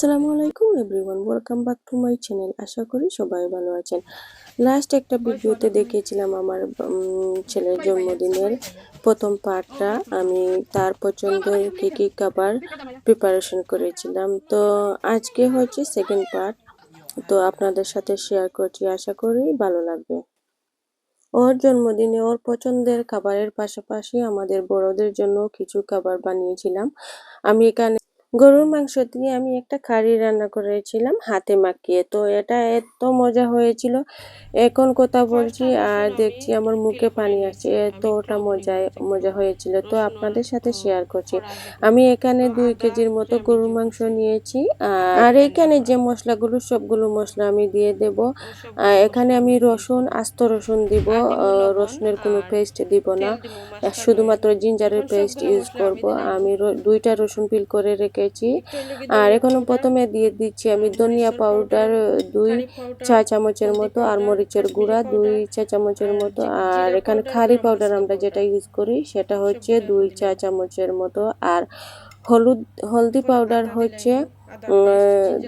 আসসালামু আলাইকুম everyone welcome back to my channel আশা করি সবাই ভালো আছেন। লাস্ট একটা ভিডিওতে দেখিয়েছিলাম আমার ছেলের জন্মদিনের প্রথম পার্টটা। আমি তার পছন্দ কী কী খাবার প্রিপারেশন করেছিলাম। তো আজকে হচ্ছে সেকেন্ড পার্ট তো আপনাদের সাথে শেয়ার করছি, আশা করি ভালো লাগবে। ওর জন্মদিনে ওর পছন্দের খাবারের পাশাপাশি আমাদের বড়দের জন্য কিছু খাবার বানিয়েছিলাম। আমি এখানে গরুর মাংস দিয়ে আমি একটা কারি রান্না করেছিলাম, হাতে মাখিয়ে। তো এটা এত মজা হয়েছিল। এখন কথা বলছি আর দেখছি আমার মুখে পানি আসছে, এতটা মজায়, মজা হয়েছিল। তো আপনাদের সাথে শেয়ার করছি। আমি এখানে দুই কেজির মতো গরুর মাংস নিয়েছি। আর- এখানে যে মশলাগুলো, সবগুলো মশলা আমি দিয়ে দেব। এখানে আমি রসুন, আস্ত রসুন দিব। রসুনের কোনো পেস্ট দিব না। শুধুমাত্র জিঞ্জারের পেস্ট ইউজ করব। আমি দুইটা রসুন পিল করে রেখেছি আর এখন প্রথমে দিয়ে দিচ্ছি আমি ধনিয়া পাউডার দুই চা চামচের মতো আর মরিচের গুঁড়া দুই চা চামচের মতো আর এখানে খারি পাউডার আমরা যেটা ইউজ করি সেটা হচ্ছে দুই চা চামচের মতো আর হলুদ হলদি পাউডার হচ্ছে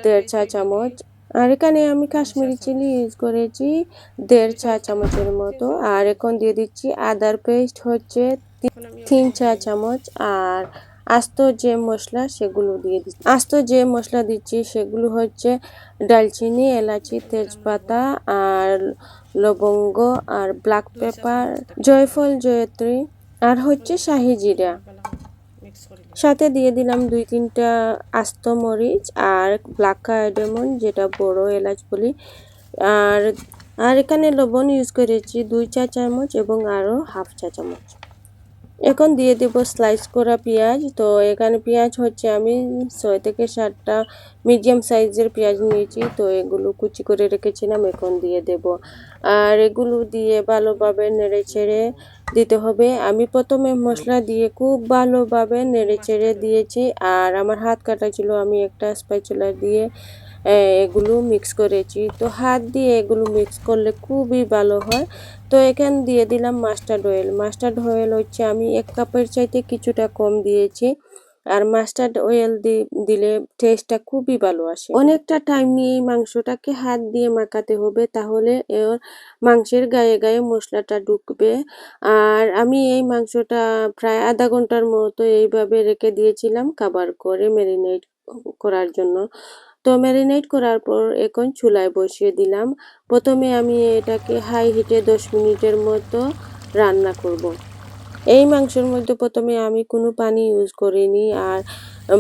দেড় চা চামচ। আর এখানে আমি কাশ্মীরি চিলি ইউজ করেছি দেড় চা চামচের মতো আর এখন দিয়ে দিচ্ছি আদার পেস্ট হচ্ছে তিন চা চামচ আর আস্ত যে মশলা সেগুলো দিয়ে দিচ্ছি। আস্ত যে মশলা দিচ্ছি সেগুলো হচ্ছে ডালচিনি, এলাচি, তেজপাতা আর লবঙ্গ আর ব্ল্যাক পেপার জয়ফল, জয়ত্রী আর হচ্ছে শাহি জিরা। সাথে দিয়ে দিলাম দুই তিনটা আস্ত মরিচ আর ব্ল্যাক কার্ডামন যেটা বড় এলাচ বলি। আর আর এখানে লবণ ইউজ করেছি দুই চা চামচ এবং আরও হাফ চা চামচ এখন দিয়ে দেব স্লাইস করা পেঁয়াজ। তো এখানে পেঁয়াজ হচ্ছে আমি ছয় থেকে সাতটা মিডিয়াম সাইজের পেঁয়াজ নিয়েছি। তো এগুলো কুচি করে রেখেছিলাম, এখন দিয়ে দেব। আর এগুলো দিয়ে ভালোভাবে নেড়ে চেড়ে দিতে হবে। আমি প্রথমে মশলা দিয়ে খুব ভালোভাবে নেড়ে চেড়ে দিয়েছি। আর আমার হাত কাটা ছিল, আমি একটা স্পাইচুলা দিয়ে এগুলো মিক্স করেছি। তো হাত দিয়ে এগুলো মিক্স করলে খুবই ভালো হয়। তো এখানে দিয়ে দিলাম মাস্টার্ড অয়েল মাস্টার্ড অয়েল হচ্ছে আমি এক কাপের চাইতে কিছুটা কম দিয়েছি। আর মাস্টার্ড অয়েল দিলে টেস্টটা খুবই ভালো আসে। অনেকটা টাইম নিয়ে এই মাংসটাকে হাত দিয়ে মাখাতে হবে, তাহলে এর মাংসের গায়ে গায়ে মশলাটা ঢুকবে। আর আমি এই মাংসটা প্রায় আধা ঘণ্টার মতো এইভাবে রেখে দিয়েছিলাম খাবার করে ম্যারিনেট করার জন্য। তো ম্যারিনেট করার পর এখন চুলায় বসিয়ে দিলাম প্রথমে আমি এটাকে হাই হিটে দশ মিনিটের মতো রান্না করব। এই মাংসের মধ্যে প্রথমে আমি কোনো পানি ইউজ করিনি আর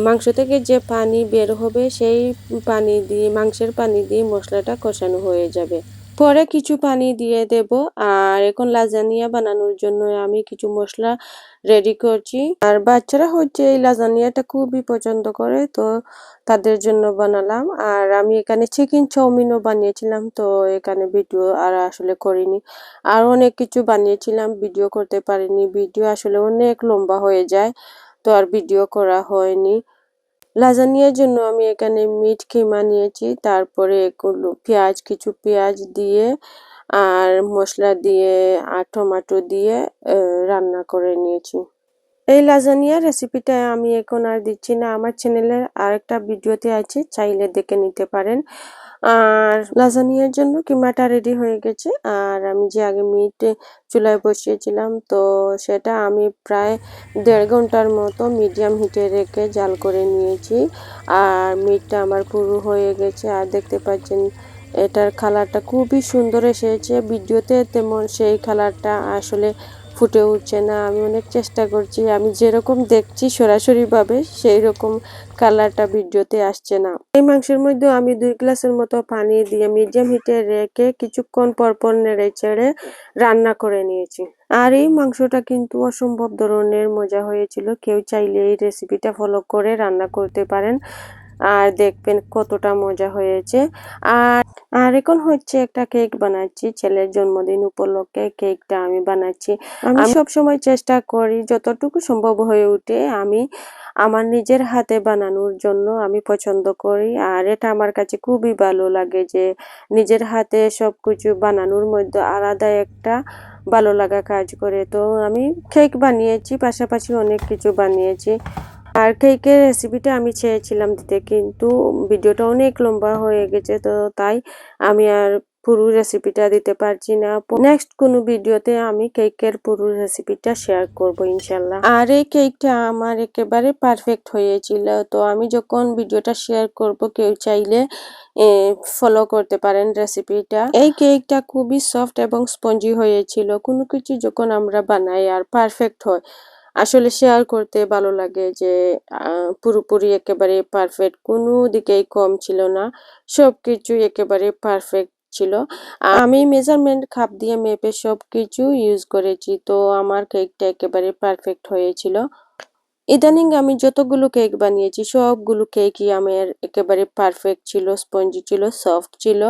মাংস থেকে যে পানি বের হবে সেই পানি দিয়ে, মাংসের পানি দিয়ে মশলাটা কষানো হয়ে যাবে পরে কিছু পানি দিয়ে দেব। আর এখন লাজানিয়া বানানোর জন্য আমি কিছু মশলা রেডি করছি। আর বাচ্চারা হচ্ছে এই লাজানিয়াটা খুবই পছন্দ করে, তো তাদের জন্য বানালাম। আর আমি এখানে চিকেন চাউমিনও বানিয়েছিলাম, তো এখানে ভিডিও আর আসলে করিনি। আর অনেক কিছু বানিয়েছিলাম ভিডিও করতে পারিনি। ভিডিও আসলে অনেক লম্বা হয়ে যায়, তো আর ভিডিও করা হয়নি। লাজানিয়ার জন্য আমি এখানে মিট কিমা নিয়েছি, তারপরে এগুলো পেঁয়াজ, কিছু পেঁয়াজ দিয়ে আর মশলা দিয়ে আর টমাটো দিয়ে রান্না করে নিয়েছি। এই লাজানিয়া রেসিপিটা আমি এখন আর দিচ্ছি না। আমার চ্যানেলের আরেকটা ভিডিওতে আছে, চাইলে দেখে নিতে পারেন। আর লাজানিয়ার জন্য কিমাটা রেডি হয়ে গেছে। আর আমি যে আগে মিট চুলায় বসিয়েছিলাম, তো সেটা আমি প্রায় দেড় ঘণ্টার মতো মিডিয়াম হিটে রেখে জাল করে নিয়েছি। আর মিটটা আমার পুরো হয়ে গেছে। আর দেখতে পাচ্ছেন, এটার কালারটা খুবই সুন্দর এসেছে। ভিডিওতে তেমন সেই কালারটা আসলে ফুটে উঠছে না। আমি অনেক চেষ্টা করছি। আমি যেরকম দেখছি সরাসরিভাবে সেই রকম কালারটা ভিডিওতে আসছে না। এই মাংসের মধ্যে আমি দুই গ্লাসের মতো পানি দিয়ে মিডিয়াম হিটে রেখে কিছুক্ষণ পরপর পর নেড়ে চেড়ে রান্না করে নিয়েছি। আর এই মাংসটা কিন্তু অসম্ভব ধরনের মজা হয়েছিল। কেউ চাইলে এই রেসিপিটা ফলো করে রান্না করতে পারেন। আর দেখবেন কতটা মজা হয়েছে। আর আর এখন হচ্ছে একটা কেক বানাচ্ছি ছেলের জন্মদিন উপলক্ষে কেকটা আমি বানাচ্ছি। আমি সব সময় চেষ্টা করি যতটুকু সম্ভব হয়ে উঠে আমি আমার নিজের হাতে বানানোর জন্য আমি পছন্দ করি। আর এটা আমার কাছে খুবই ভালো লাগে যে নিজের হাতে সব কিছু বানানোর মধ্যে আলাদা একটা ভালো লাগা কাজ করে। তো আমি কেক বানিয়েছি পাশাপাশি অনেক কিছু বানিয়েছি। আর কেকের রেসিপিটা আমি চেয়েছিলাম দিতে, কিন্তু ভিডিওটা অনেক লম্বা হয়ে গেছে, তো তাই আমি আর পুরো রেসিপিটা দিতে পারছি না। নেক্সট কোনো ভিডিওতে আমি কেকের পুরো রেসিপিটা শেয়ার করব ইনশাল্লাহ আর এই কেকটা আমার একেবারে পারফেক্ট হয়েছিল, তো আমি যখন ভিডিওটা শেয়ার করব, কেউ চাইলে ফলো করতে পারেন রেসিপিটা এই কেকটা খুবই সফট এবং স্পঞ্জি হয়েছিল, কোনো কিছু যখন আমরা বানাই আর পারফেক্ট হয় আসলে শেয়ার করতে ভালো লাগে যে পুরোপুরি একেবারে পারফেক্ট কোনো দিকেই কম ছিল না। সব কিছু একেবারে পারফেক্ট ছিল। আমি মেজারমেন্ট খাপ দিয়ে মেপে সব কিছু ইউজ করেছি, তো আমার কেকটা একেবারে পারফেক্ট হয়েছিল। ইদানিং আমি যতগুলো কেক বানিয়েছি, সবগুলো কেকই আমার একেবারে পারফেক্ট ছিল স্পঞ্জি ছিল সফট ছিল।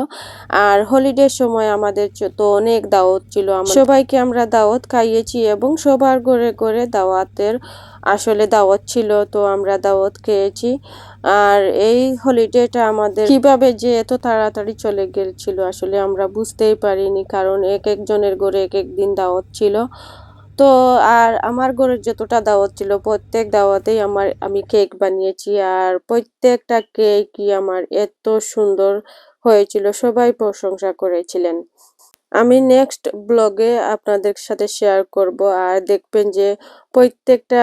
আর হলিডের সময় আমাদের তো অনেক দাওয়াত ছিল সবাইকে আমরা দাওয়াত খাইয়েছি এবং সবার ঘরে ঘরে দাওয়াতের আসলে দাওয়াত ছিল, তো আমরা দাওয়াত খেয়েছি। আর এই হলিডেটা আমাদের কীভাবে যে এত তাড়াতাড়ি চলে গেছিল আসলে আমরা বুঝতেই পারিনি, কারণ এক একজনের ঘরে এক এক দিন দাওয়াত ছিল। তো আর আমার ঘরের যতটা দাওয়াত ছিল, প্রত্যেক দাওয়াতেই আমার, আমি কেক বানিয়েছি। আর প্রত্যেকটা কেকই আমার এত সুন্দর হয়েছিল, সবাই প্রশংসা করেছিলেন। আমি নেক্সট ব্লগে আপনাদের সাথে শেয়ার করব। আর দেখবেন যে প্রত্যেকটা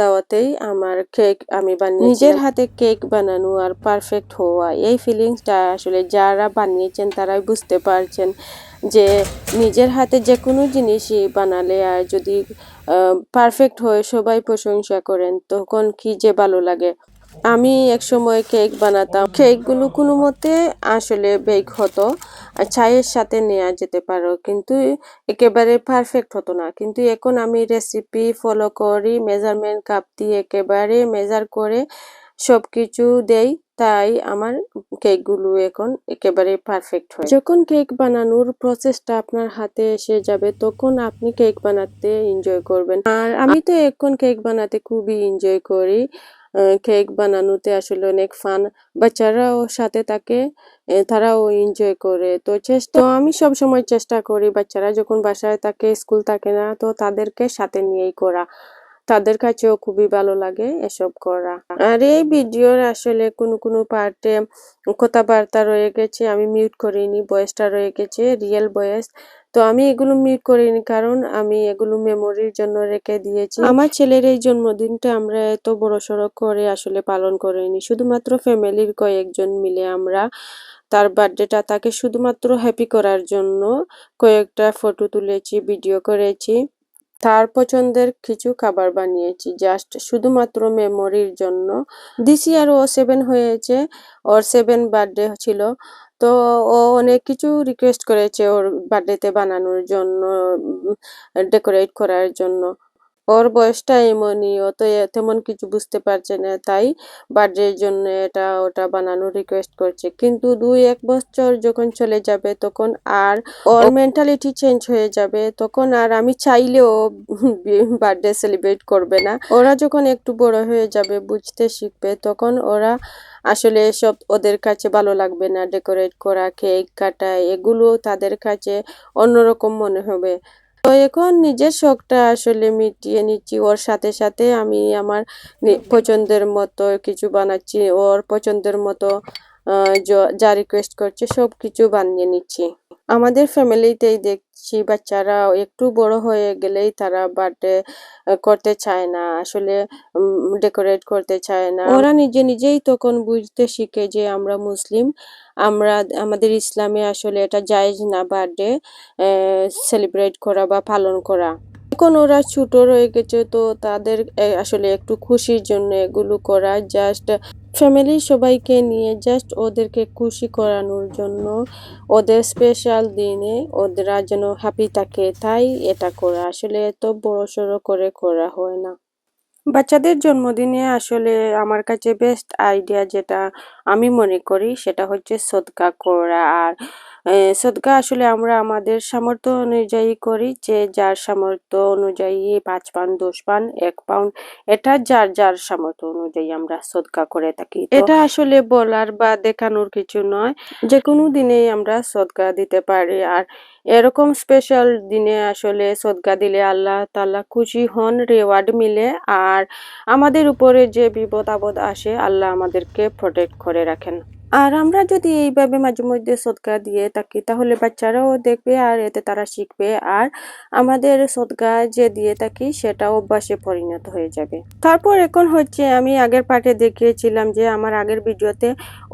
দাওয়াতেই আমার কেক আমি বানিয়ে নিজের হাতে কেক বানানো আর পারফেক্ট হওয়া, এই ফিলিংসটা আসলে যারা বানিয়েছেন তারাই বুঝতে পারছেন যে নিজের হাতে যে কোনো জিনিসই বানালে আর যদি পারফেক্ট হয়ে সবাই প্রশংসা করেন তখন কি যে ভালো লাগে। আমি এক সময় কেক বানাতাম। কেকগুলো কোনো মতে আসলে বেক হতো। চায়ের সাথে নেওয়া যেতে পারো। কিন্তু একেবারে পারফেক্ট হতো না। কিন্তু এখন আমি রেসিপি ফলো করি মেজারমেন্ট কাপ দিয়ে একেবারে মেজার করে সব কিছু দেই। তাই আমার কেকগুলো এখন একেবারে পারফেক্ট হয়। যখন কেক বানানোর প্রসেসটা আপনার হাতে এসে যাবে, তখন আপনি কেক বানাতে এনজয় করবেন। আর আমি তো এখন কেক বানাতে খুবই এনজয় করি। কেক বানানোতে আসলে অনেক ফান বাচ্চারাও সাথে থাকে তারাও এনজয় করে। তো চেষ্টা আমি সব সময় চেষ্টা করি বাচ্চারা যখন বাসায় থাকে স্কুল থাকে না, তো তাদেরকে সাথে নিয়েই করা। তাদের কাছেও খুবই ভালো লাগে এসব করা। আর এই ভিডিওর আসলে কোনো কোনো পার্টে কথাবার্তা রয়ে গেছে, আমি মিউট করিনি বয়েসটা রয়ে গেছে রিয়েল বয়েস তো আমি এগুলো মিউট করিনি কারণ আমি এগুলো মেমোরির জন্য রেখে দিয়েছি। আমার ছেলের এই জন্মদিনটা আমরা এত বড় সড়ো করে আসলে পালন করিনি। শুধুমাত্র ফ্যামিলির কয়েকজন মিলে আমরা তার বার্থডেটা তাকে শুধুমাত্র হ্যাপি করার জন্য কয়েকটা ফটো তুলেছি ভিডিও করেছি। তার পছন্দের কিছু খাবার বানিয়েছি। জাস্ট শুধুমাত্র মেমোরির জন্য। দিস ইয়ার ও সেভেন হয়েছে। ওর সেভেন বার্থডে ছিল। তো ও অনেক কিছু রিকোয়েস্ট করেছে ওর বার্থডেতে বানানোর জন্য ডেকোরেট করার জন্য। ওর বয়সটা এমনই ও তো তেমন কিছু বুঝতে পারছে না তাই বার্থডের জন্য এটা ওটা বানানোর রিকোয়েস্ট করছে। কিন্তু দুই এক বছর যখন চলে যাবে তখন আর ওর মেন্টালিটি চেঞ্জ হয়ে যাবে তখন আর আমি চাইলেও বার্থডে সেলিব্রেট করবে না। ওরা যখন একটু বড় হয়ে যাবে বুঝতে শিখবে তখন ওরা আসলে এসব ওদের কাছে ভালো লাগবে না ডেকোরেট করা কেক কাটা এগুলো তাদের কাছে অন্যরকম মনে হবে। তো এখন নিজের শখটা আসলে মিটিয়ে নিচ্ছি। ওর সাথে সাথে আমি আমার পছন্দের মতো কিছু বানাচ্ছি। ওর পছন্দের মতো যা রিকোয়েস্ট করছে সব কিছু বানিয়ে নিচ্ছি। আমাদের ফ্যামিলিতেই দেখছি বাচ্চারা একটু বড় হয়ে গেলেই তারা বার্থডে করতে চায় না। আসলে ডেকোরেট করতে চায় না। ওরা নিজে নিজেই তখন বুঝতে শিখে যে আমরা মুসলিম। আমরা আমাদের ইসলামে আসলে এটা জায়েজ না বার্থডে সেলিব্রেট করা বা পালন করা। এখন ওরা ছোট রয়ে গেছে তো তাদের আসলে একটু খুশির জন্য এগুলো করা। জাস্ট ফ্যামিলির সবাইকে নিয়ে জাস্ট ওদেরকে খুশি করানোর জন্য ওদের স্পেশাল দিনে ওদেরা যেন হ্যাপি থাকে। তাই এটা করা। আসলে এত বড় সড়ো করে করা হয় না। বাচ্চাদের জন্মদিনে আসলে আমার কাছে বেস্ট আইডিয়া যেটা আমি মনে করি সেটা হচ্ছে সদকা করা। আর সদকা আসলে আমরা আমাদের সামর্থ্য অনুযায়ী করি যে যার সামর্থ্য অনুযায়ী পাঁচ পাউন্ড, দশ পান এক পাউন্ড, এটা যার যার সামর্থ্য অনুযায়ী আমরা সদকা করে থাকি। এটা আসলে বলার বা দেখানোর কিছু নয়। যে কোনো দিনেই আমরা সদকা দিতে পারি আর এরকম স্পেশাল দিনে আসলে সদকা দিলে আল্লাহ তাল্লাহ খুশি হন রেওয়ার্ড মিলে আর আমাদের উপরে যে বিপদ আপদ আসে, আল্লাহ আমাদেরকে প্রোটেক্ট করে রাখেন। আর আমরা যদি এইভাবে মাঝে মধ্যে সদকা দিয়ে থাকি, তাহলে বাচ্চারাও দেখবে আর এতে তারা শিখবে। আর আমাদের সদকা যে দিয়ে থাকি, সেটা অভ্যাসে পরিণত হয়ে যাবে। তারপর এখন হচ্ছে আমি আগের পার্টে দেখিয়েছিলাম যে আমার আগের ভিডিওতে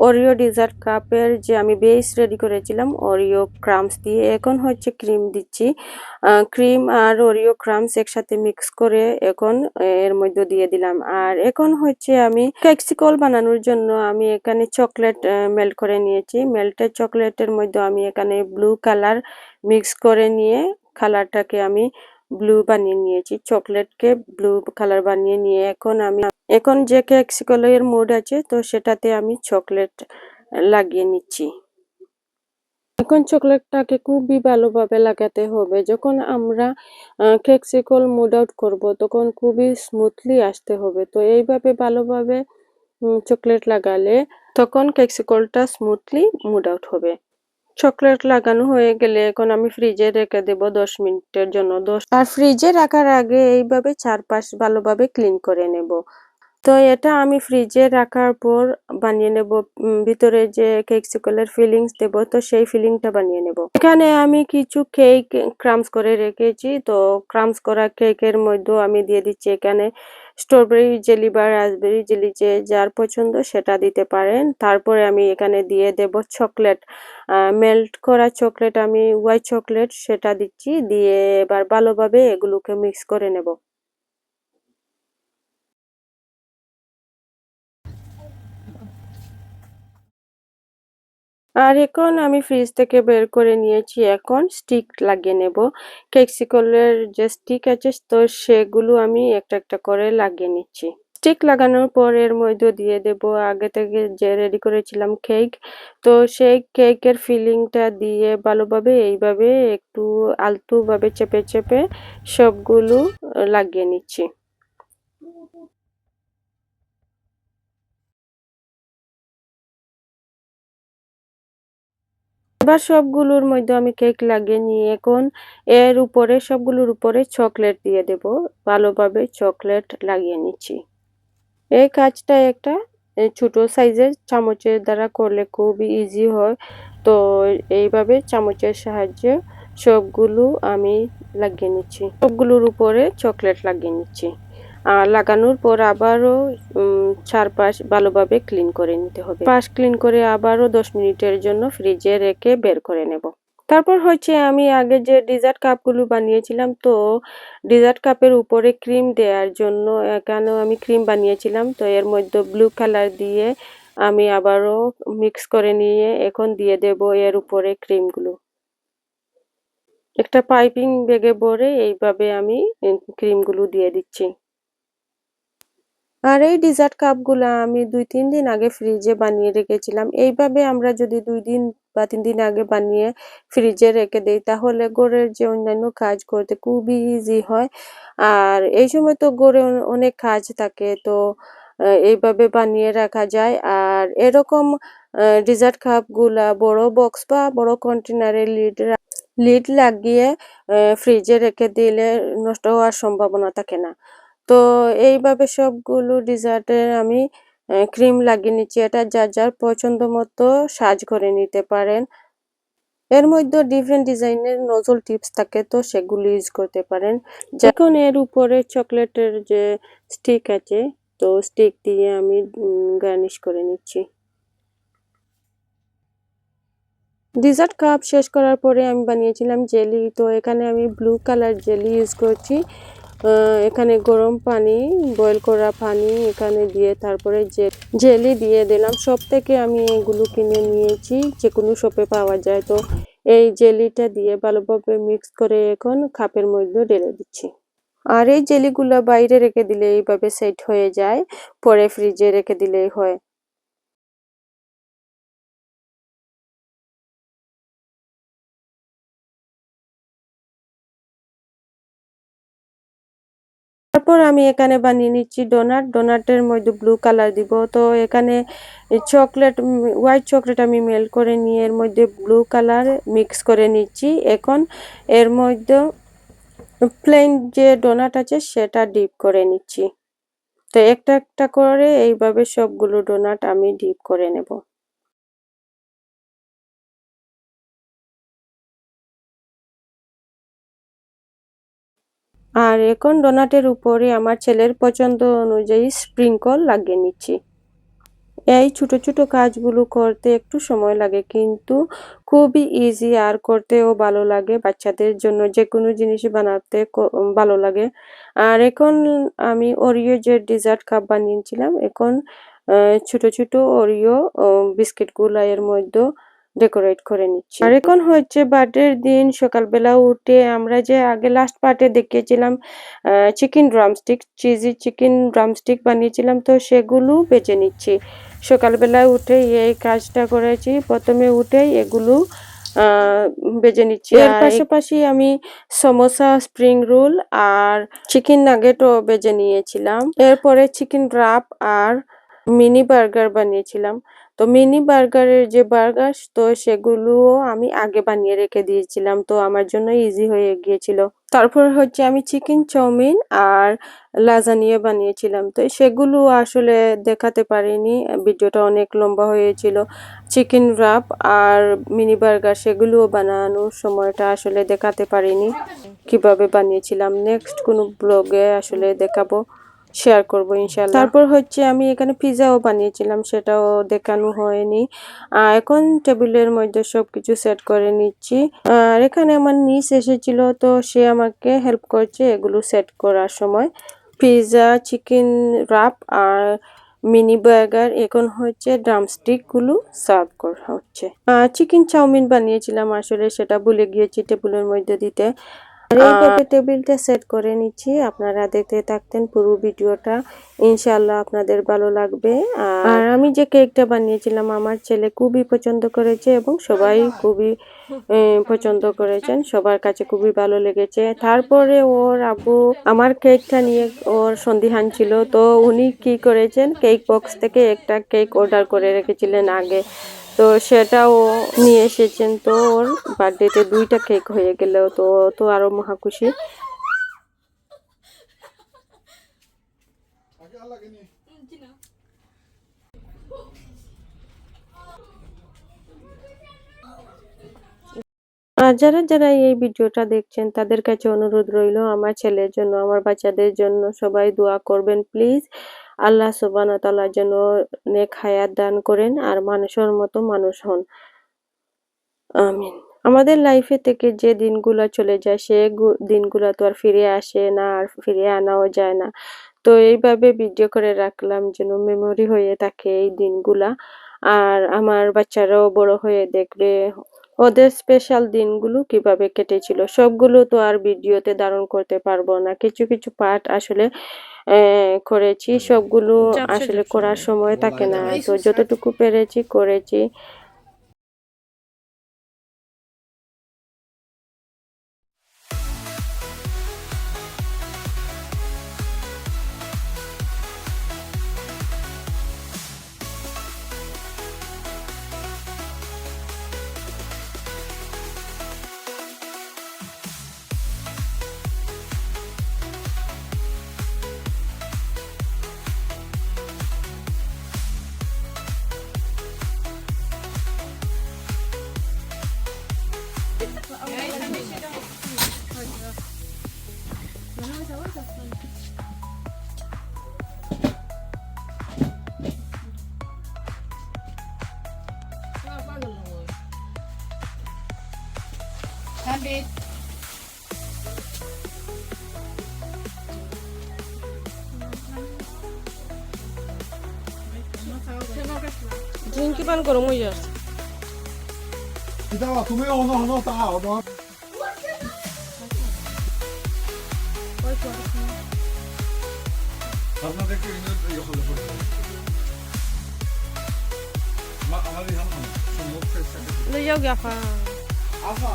ওরিও ডিজার্ট কাপের যে আমি বেস রেডি করেছিলাম ওরিও ক্রামস দিয়ে এখন হচ্ছে ক্রিম দিচ্ছি। ক্রিম আর ওরিও ক্রামস একসাথে মিক্স করে এখন এর মধ্যে দিয়ে দিলাম। আর এখন হচ্ছে আমি কেক্সিকল বানানোর জন্য আমি এখানে চকলেট মেল্ট করে নিয়েছি। মেল্টেড চকলেটের মধ্যে আমি এখানে ব্লু কালার মিক্স করে নিয়ে কালারটাকে আমি ব্লু বানিয়ে নিয়েছি। চকলেটকে ব্লু কালার বানিয়ে নিয়ে এখন আমি, এখন যে কেক্সিকলের মুড আছে, তো সেটাতে আমি চকলেট লাগিয়ে নিচ্ছি। এখন চকলেটটাকে খুবই ভালোভাবে লাগাতে হবে। যখন আমরা কেক্সিকল মুড আউট করব, তখন খুবই স্মুথলি আসতে হবে। তো এইভাবে ভালোভাবে চকলেট লাগালে তখন কেক্সিকলটা স্মুথলি মুড আউট হবে। চকলেট লাগানো হয়ে গেলে এখন আমি ফ্রিজে রেখে দেব দশ মিনিটের জন্য। দশ আর ফ্রিজে রাখার আগে এইভাবে চারপাশ ভালোভাবে ক্লিন করে নেব। তো এটা আমি ফ্রিজে রাখার পর বানিয়ে নেব। ভিতরে যে কেকসিকলের ফিলিংস দেব, তো সেই ফিলিংটা বানিয়ে নেব। এখানে আমি কিছু কেক ক্রামস করে রেখেছি। তো ক্রামস করা কেকের মধ্যেও আমি দিয়ে দিচ্ছি। এখানে স্ট্রবেরি জেলি বা রাসবেরি জেলি যে যার পছন্দ সেটা দিতে পারেন। তারপরে আমি এখানে দিয়ে দেব চকলেট মেল্ট করা চকলেট আমি হোয়াইট চকলেট সেটা দিচ্ছি। দিয়ে এবার ভালোভাবে এগুলোকে মিক্স করে নেব। আর এখন আমি ফ্রিজ থেকে বের করে নিয়েছি। এখন স্টিক লাগিয়ে নেব। কেক্সিকলের যে স্টিক আছে, তো সেগুলো আমি একটা একটা করে লাগিয়ে নিচ্ছি। স্টিক লাগানোর পর এর মধ্যে দিয়ে দেব। আগে থেকে যে রেডি করেছিলাম কেক তো সেই কেকের ফিলিংটা দিয়ে ভালোভাবে এইভাবে একটু আলতুভাবে চেপে চেপে সবগুলো লাগিয়ে নিচ্ছি। এবার সবগুলোর মধ্যে আমি কেক লাগিয়ে নিয়ে এখন এর উপরে, সবগুলোর উপরে চকলেট দিয়ে দেব। ভালোভাবে চকলেট লাগিয়ে নিচ্ছি। এই কাজটা একটা ছোট সাইজের চামচের দ্বারা করলে খুব ইজি হয়। তো এইভাবে চামচের সাহায্যে সবগুলো আমি লাগিয়ে নিচ্ছি। সবগুলোর উপরে চকলেট লাগিয়ে নিচ্ছি। লাগানোর পর আবারও চারপাশ ভালোভাবে ক্লিন করে নিতে হবে। পাশ ক্লিন করে আবারও দশ মিনিটের জন্য ফ্রিজে রেখে বের করে নেব। তারপর হচ্ছে আমি আগে যে ডিজার্ট কাপগুলো বানিয়েছিলাম, তো ডিজার্ট কাপের উপরে ক্রিম দেওয়ার জন্য এখানেও আমি ক্রিম বানিয়েছিলাম, তো এর মধ্যে ব্লু কালার দিয়ে আমি আবারও মিক্স করে নিয়ে এখন দিয়ে দেব এর উপরে ক্রিমগুলো একটা পাইপিং ব্যাগে ভরে এইভাবে আমি ক্রিমগুলো দিয়ে দিচ্ছি। আর এই ডিজার্ট কাপগুলো আমি দুই, তিন দিন আগে ফ্রিজে বানিয়ে রেখেছিলাম। এইভাবে আমরা যদি দুই দিন বা তিন দিন আগে বানিয়ে ফ্রিজে রেখে দেই, তাহলে গোড়ের যে অন্যান্য কাজ করতে খুবই ইজি হয়। আর এই সময় তো গড়ে অনেক কাজ থাকে, তো এইভাবে বানিয়ে রাখা যায়। আর এরকম ডিজার্ট কাপগুলা বড় বক্স বা বড় কন্টেনারের লিড লিড লাগিয়ে ফ্রিজে রেখে দিলে নষ্ট হওয়ার সম্ভাবনা থাকে না। তো এইভাবে সবগুলো ডিজার্টের আমি ক্রিম লাগিয়ে নিচ্ছি। এটা যার যার পছন্দ মতো সাজ করে নিতে পারেন। এর মধ্যে ডিফারেন্ট ডিজাইনের নজল টিপস থাকে, তো সেগুলো ইউজ করতে পারেন। যখন এর উপরে চকলেটের যে স্টিক আছে, তো স্টিক দিয়ে আমি গার্নিশ করে নিচ্ছি। ডিজার্ট কাপ শেষ করার পরে আমি বানিয়েছিলাম জেলি। তো এখানে আমি ব্লু কালার জেলি ইউজ করছি। এখানে গরম পানি বয়েল করা পানি এখানে দিয়ে তারপরে জেলি দিয়ে দিলাম। সব থেকে আমি এগুলো কিনে নিয়েছি যে কোনো শপে পাওয়া যায়। তো এই জেলিটা দিয়ে ভালোভাবে মিক্স করে এখন কাপের মধ্যে ঢেলে দিচ্ছি। আর এই জেলিগুলো বাইরে রেখে দিলে এইভাবে সেট হয়ে যায়, পরে ফ্রিজে রেখে দিলেই হয়। তারপর আমি এখানে বানিয়ে নিচ্ছি ডোনাট। ডোনাটের মধ্যে ব্লু কালার দিব। তো এখানে চকলেট হোয়াইট চকলেট আমি মেল্ট করে নিয়ে এর মধ্যে ব্লু কালার মিক্স করে নিচ্ছি। এখন এর মধ্যে প্লেন যে ডোনাট আছে সেটা ডিপ করে নিচ্ছি। তো একটা একটা করে এইভাবে সবগুলো ডোনাট আমি ডিপ করে নেব। আর এখন ডোনাটের উপরে আমার ছেলের পছন্দ অনুযায়ী স্প্রিঙ্কল লাগিয়ে নিচ্ছি। এই ছোট ছোট কাজগুলো করতে একটু সময় লাগে, কিন্তু খুবই ইজি আর করতেও ভালো লাগে বাচ্চাদের জন্য। যে কোনো জিনিস বানাতে ভালো লাগে। আর এখন আমি ওরিও যে ডেজার্ট কাপ বানিয়েছিলাম। এখন ছোট ছোট ওরিও বিস্কিটগুলো এর মধ্যে ডেকোরেট করে নিচ্ছি। আর এখন হচ্ছে বার্থডের দিন সকালবেলা উঠে আমরা যে আগে লাস্ট পার্টে দেখিয়েছিলাম chicken drumstick cheesy chicken drumstick বানিয়েছিলাম তো সেগুলো বেছে নিচ্ছি। সকালবেলায় উঠে এই কাজটা করেছি প্রথমে উঠেই এগুলো বেজে নিচ্ছি। এর পাশাপাশি আমি সমোসা স্প্রিং রোল আর চিকেন নাগেটও বেজে নিয়েছিলাম। এরপরে চিকেন রাপ আর মিনি বার্গার বানিয়েছিলাম। তো মিনি বার্গারের যে বার্গার, তো সেগুলোও আমি আগে বানিয়ে রেখে দিয়েছিলাম। তো আমার জন্য ইজি হয়ে গিয়েছিল। তারপর হচ্ছে আমি চিকেন চাউমিন আর লাজানিয়া বানিয়েছিলাম। তো সেগুলো আসলে দেখাতে পারিনি, ভিডিওটা অনেক লম্বা হয়েছিল। চিকেন রাপ আর মিনি বার্গার সেগুলোও বানানোর সময়টা আসলে দেখাতে পারিনি। কীভাবে বানিয়েছিলাম নেক্সট কোনো ব্লগে আসলে দেখাবো। শেয়ার করব ইনশাল্লাহ তারপর হচ্ছে আমি এখানে পিজাও বানিয়েছিলাম, সেটাও দেখানো হয়নি। আর এখন টেবিলের মধ্যে সব কিছু সেট করে নিচ্ছি। আর এখানে আমার নিস এসেছিল, তো সে আমাকে হেল্প করছে এগুলো সেট করার সময়। পিৎজা চিকেন রাপ আর মিনি বার্গার এখন হচ্ছে ড্রামস্টিকগুলো সার্ভ করা হচ্ছে। চিকেন চাউমিন বানিয়েছিলাম, আসলে সেটা ভুলে গিয়েছি টেবিলের মধ্যে দিতে। এইভাবে টেবিলটা সেট করে নিচ্ছি। আপনারা দেখতে থাকতেন পুরো ভিডিওটা। ইনশাল্লাহ আপনাদের ভালো লাগবে। আর আমি যে কেকটা বানিয়েছিলাম আমার ছেলে খুবই পছন্দ করেছে এবং সবাই খুবই পছন্দ করেছেন। সবার কাছে খুবই ভালো লেগেছে। তারপরে ওর আব্বু আমার কেকটা নিয়ে ওর সন্দিহান ছিল। তো উনি কি করেছেন কেক বক্স থেকে একটা কেক অর্ডার করে রেখেছিলেন আগে। তো সেটাও নিয়ে এসেছেন তো ওর বার্থডেতে দুইটা কেক হয়ে গেল তো তো আরও মহা খুশি। আর যারা যারা এই ভিডিওটা দেখছেন, তাদের কাছে অনুরোধ রইল, আমার ছেলের জন্য, আমার বাচ্চাদের জন্য সবাই দোয়া করবেন, প্লিজ। আল্লাহ সুবান তাল্লাহ যেন নেক হায়াত দান করেন আর মানুষের মতো মানুষ হন। আমিন। আমাদের লাইফে থেকে যে দিনগুলো চলে যায়, সে দিনগুলো তো আর ফিরে আসে না, আর ফিরে আনাও যায় না। তো এইভাবে ভিডিও করে রাখলাম যেন মেমোরি হয়ে থাকে এই দিনগুলা। আর আমার বাচ্চারাও বড় হয়ে দেখবে ওদের স্পেশাল দিনগুলো কীভাবে কেটেছিল? সবগুলো তো আর ভিডিওতে ধারণ করতে পারব না। কিছু কিছু পার্ট আসলে করেছি। সবগুলো আসলে করার সময় থাকে না। তো যতটুকু পেরেছি করেছি। পান গরম হয়ে যাচ্ছে তুমি অন অন তা অন আপনাদেরকে আমাদের সম্মুখ আফা আফা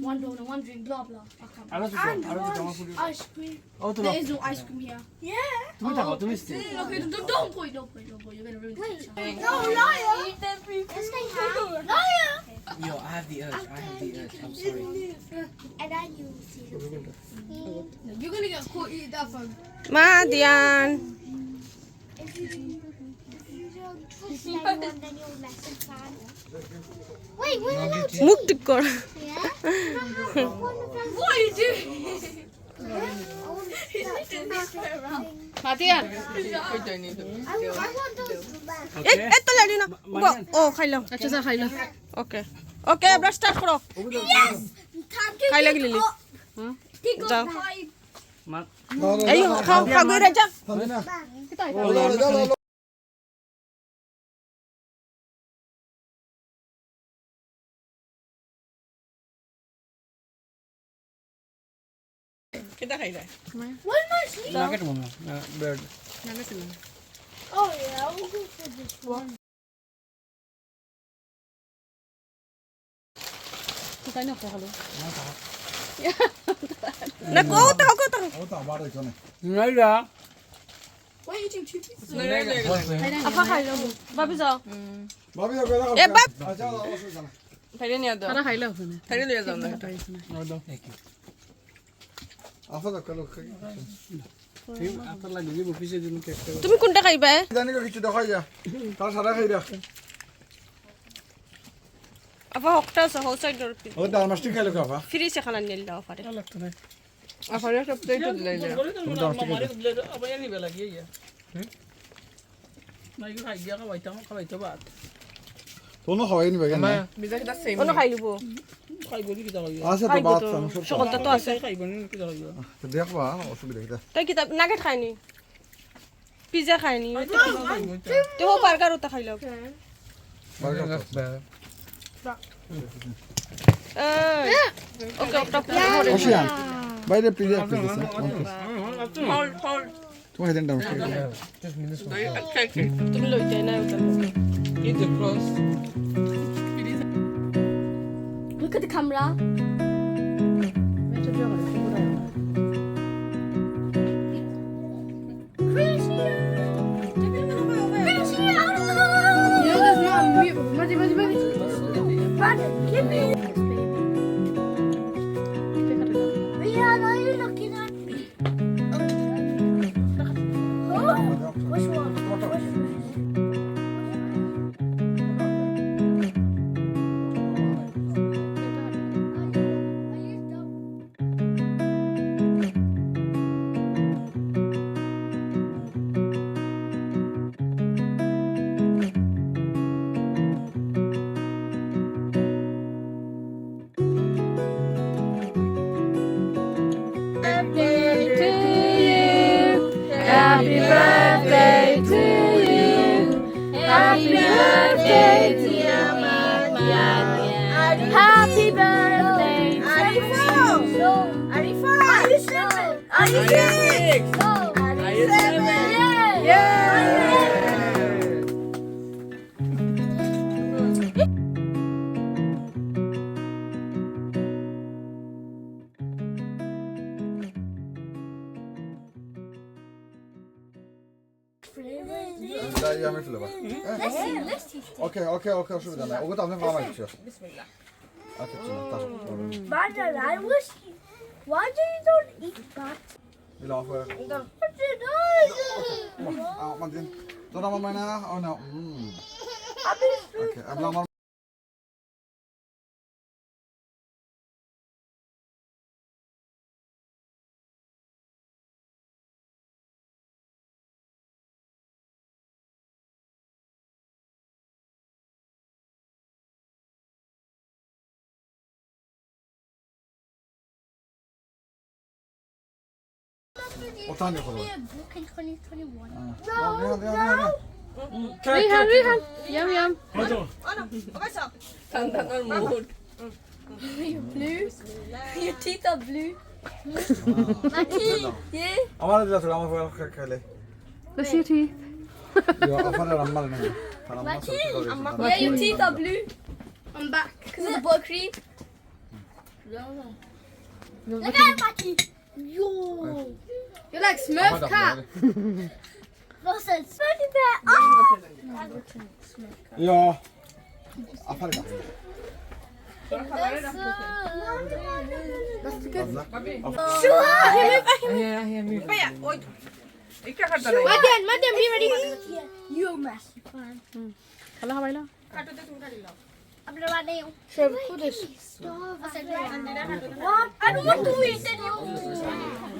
One donut. One drink. Blah blah. I Ice cream. There is no ice cream here. Yeah. তুমি থাকো তুমি stay Okay, don't, don't point, don't point, don't point. You're gonna ruin the picture. No, liar! Eat everything. Yes, they have. Liar! Yo, I have the urge. I have the urge. I'm sorry. And then you You're gonna get caught eating that phone. Madian. do? Wait, we're allowed to What are you doing? Madian. I want those back. Eh, eto lang na. Oh, kailang. At sa kailang. Okay okay এবার start করো খাই লাগলি যাও মা এই খাও খাও গইরা যা nugget momo bread Oh, yeah, we'll go for this one. এ তুমি আপনার লাগে দিব পিছের জন্য কেকটা তুমি কোনটা খাইবা জানি কিছু দেখাই যা তার সারা খাই রা আপা হকটা আছে হো সাইডর ও ডাল মাছটি খাইলো খাবা ফ্রিজ এখানে নিয়ে দাও পারে লাগতো না। Afar একটা প্লেট দিলাই না ডাল মাছটি খাইলো তোনো খাওয়াই নিবে কেন? Bisa kita same. অন্য খাই লিব Kayak gue kita lagi. আছে তো বাত তো। সকলটা তো আছে। Kayak gue kita lagi. দেখবা অসুবিধা কিটা তাই কিতাব নাগেট খাইনি পিজা খাইনি তো বার্গার ওটা খাইলো বাইরে পিজা দিছে Hold, hold. তুমি লইতে না Eat the cross. Look at the camera. Happy birthday, Arifo! No. Arifo! Are you seven? Are you six? No. Are you seven? Yeah! যাই ওকে ওকে ওকে অসুবিধা নাই ওগুলো তো আপনি মামা দিচ্ছ আচ্ছা ঠিক আছে Banana, I wish you. Why do you don't eat that? Vill du ha för? What's it doing? Ja, Martin. Då tar man mina. Oh no. Mm. I've been Okej, jag blandar. Och Tanja får då. book in 2021. Ja, det är det, det är det. Rihan, Rihan. Yum, yum. 단단한 못. Your teeth are blue. My teeth. Yeah. আমার দিলা তোর আমার phone খাইলে Let's see teeth. Ja, আমার রাম্মার নেই রাম্মার সাথে Yeah, your teeth are blue. I'm back. Because of the butt cream. Look at my teeth. Yo. Je like Smurf oh, car? Was? Ja. Ik had het niet. Dat is het. Ja, ja, ja. Dan. Wat dan? Wat dan? You mess. Hallo, hallo. Ik heb het niet. Ik heb het niet. Ik heb het niet. Ik Wat? het niet. Ik. Ik heb het